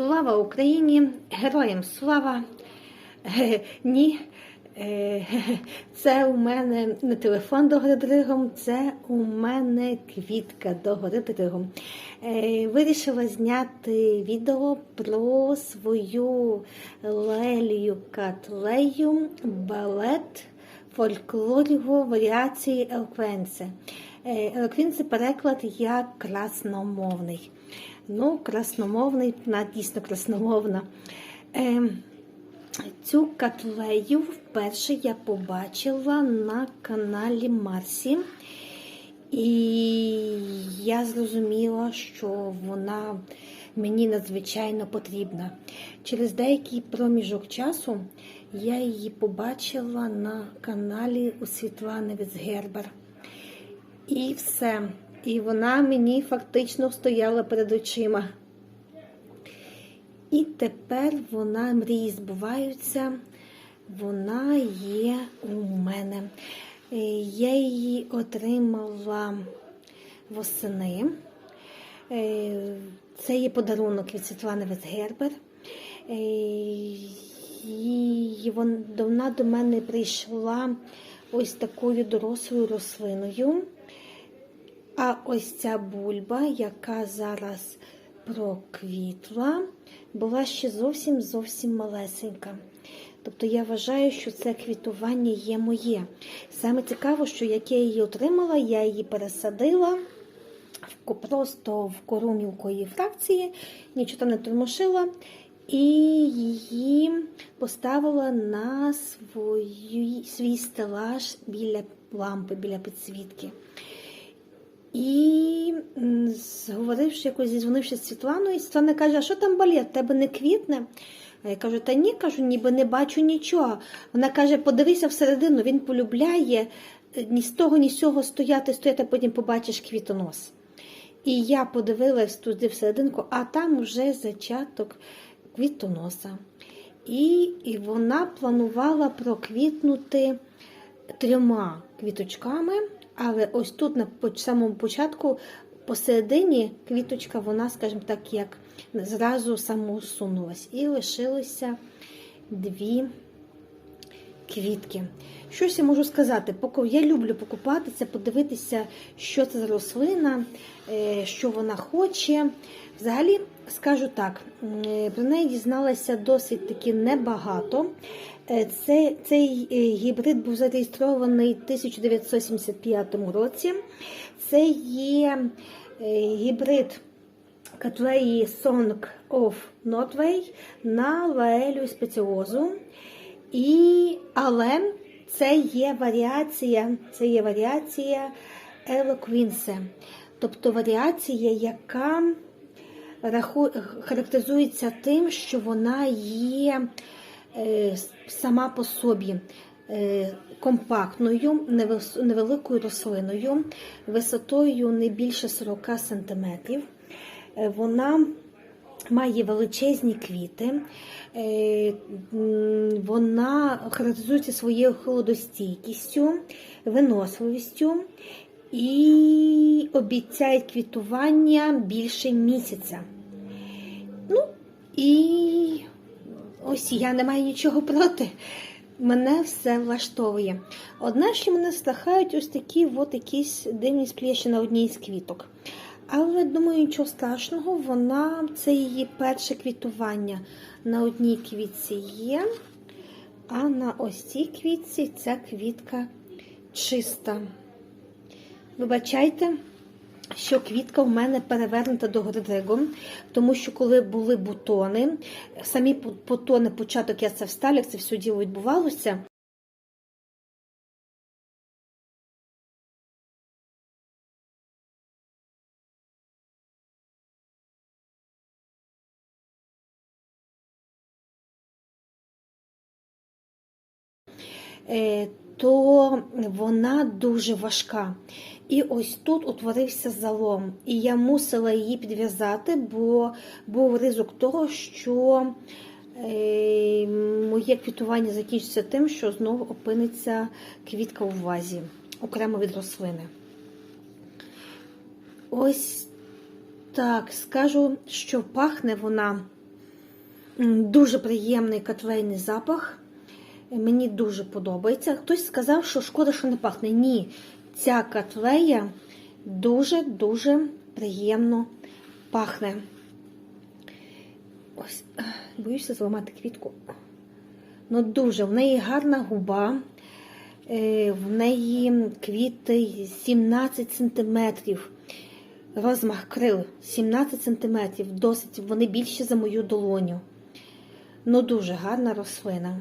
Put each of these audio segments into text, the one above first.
Слава Україні! Героям слава! Е, Ні, е, це у мене не телефон до гори дригом, це у мене квітка до гори дригом. Е, Вирішила зняти відео про свою лелію катлею балет фольклорів варіації Елквенце. Е, Елквенце переклад як красномовний. Ну, красномовний, вона дійсно красномовна. Е, Цю котлею вперше я побачила на каналі Марсі. І я зрозуміла, що вона мені надзвичайно потрібна. Через деякий проміжок часу я її побачила на каналі у Світлани Віцгербер. І все. І вона мені фактично стояла перед очима. І тепер вона мрії збуваються, вона є у мене. Е, Я її отримала восени. Е, Це є подарунок від Світлани Вецгербер. Е, І вона до мене прийшла ось такою дорослою рослиною. А ось ця бульба, яка зараз проквітла, була ще зовсім зовсім малесенька. Тобто я вважаю, що це квітування є моє. Саме цікаво, що як я її отримала, я її пересадила просто в кору мілкої фракції, нічого там не тормошила, і її поставила на свої, свій стелаж біля лампи, біля підсвітки. І зговоривши якось зізвонивши з Світланою, Світлана каже, а що там балет, тебе не квітне? Я кажу, та ні, кажу, ніби не бачу нічого. Вона каже, подивися всередину, він полюбляє е, ні з того, ні з цього стояти, стояти, а потім побачиш квітонос. І я подивилась туди всерединку, а там вже зачаток квітоноса. І, і вона планувала проквітнути трьома квіточками, але ось тут на самому початку, посередині квіточка, вона, скажімо так, як зразу самоусунулась. І лишилося дві квітки. Щось я можу сказати, я люблю покупатися, подивитися, що це за рослина, е, що вона хоче. Взагалі, скажу так, е, про неї дізналася досить таки небагато. Е, Це, цей е, гібрид був зареєстрований в 1975 році. Це є е, гібрид Котлеї Song of Norway на лаелю спеціозу. І, але це є варіація, це є варіація Елоквінсе, тобто варіація, яка характеризується тим, що вона є сама по собі е, компактною, невеликою рослиною, висотою не більше 40 см. Вона має величезні квіти, е, вона характеризується своєю холодостійкістю, виносливістю і обіцяє квітування більше місяця. Ну, і ось я не маю нічого проти. Мене все влаштовує. Одне, що мене страхають ось такі от якісь дивні сплєші на одній з квіток. Але думаю, нічого страшного, вона це її перше квітування на одній квітці є, а на ось цій квітці ця квітка чиста. Вибачайте, що квітка в мене перевернута до гридригом, тому що коли були бутони, самі бутони, початок я це вставлю, як це все діло відбувалося. е, то вона дуже важка. І ось тут утворився залом. І я мусила її підв'язати, бо був ризик того, що е, моє квітування закінчиться тим, що знову опиниться квітка у вазі, окремо від рослини. Ось так, скажу, що пахне вона Дуже приємний катвейний запах. Мені дуже подобається. Хтось сказав, що шкода, що не пахне. Ні, ця катвея дуже-дуже приємно пахне. Ось, боюся зламати квітку. Ну, дуже. В неї гарна губа. Е, В неї квіти 17 сантиметрів. Розмах крил 17 сантиметрів. Досить вони більші за мою долоню. Ну, дуже гарна рослина.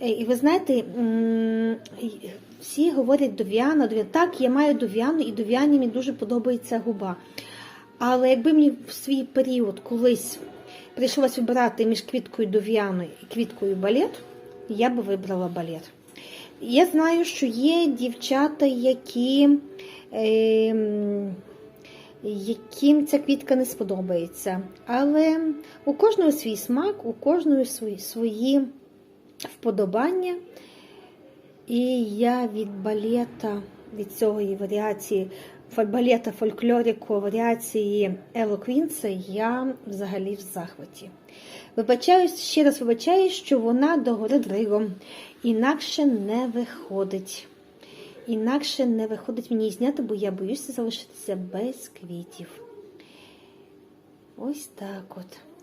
Е, І ви знаєте, всі говорять дов'яна, дов'яна. Так, я маю дов'яну, і дов'яні мені дуже подобається губа. Але якби мені в свій період колись прийшлось вибирати між квіткою дов'яною і квіткою балет, я би вибрала балет. Я знаю, що є дівчата, які, ем, яким ця квітка не сподобається. Але у кожного свій смак, у кожного свої, свої вподобання. І я від балета, від цієї варіації, балета фольклоріку, варіації Ело Квінса, я взагалі в захваті. Вибачаюсь, ще раз вибачаюсь, що вона догори дригом. Інакше не виходить. Інакше не виходить мені зняти, бо я боюся залишитися без квітів. Ось так от.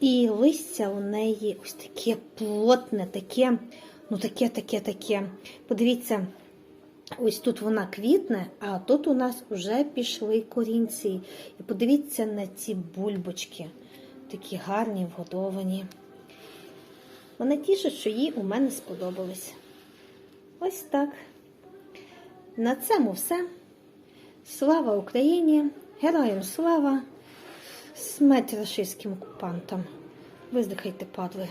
І листя у неї ось таке плотне, таке, ну таке, таке, таке. Подивіться, ось тут вона квітне, а тут у нас вже пішли корінці. І подивіться на ці бульбочки, такі гарні, вгодовані. Вона тішить, що їй у мене сподобались. Ось так. На цьому все. Слава Україні! Героям слава! Смерть рашистським окупантам. Виздихайте, падли.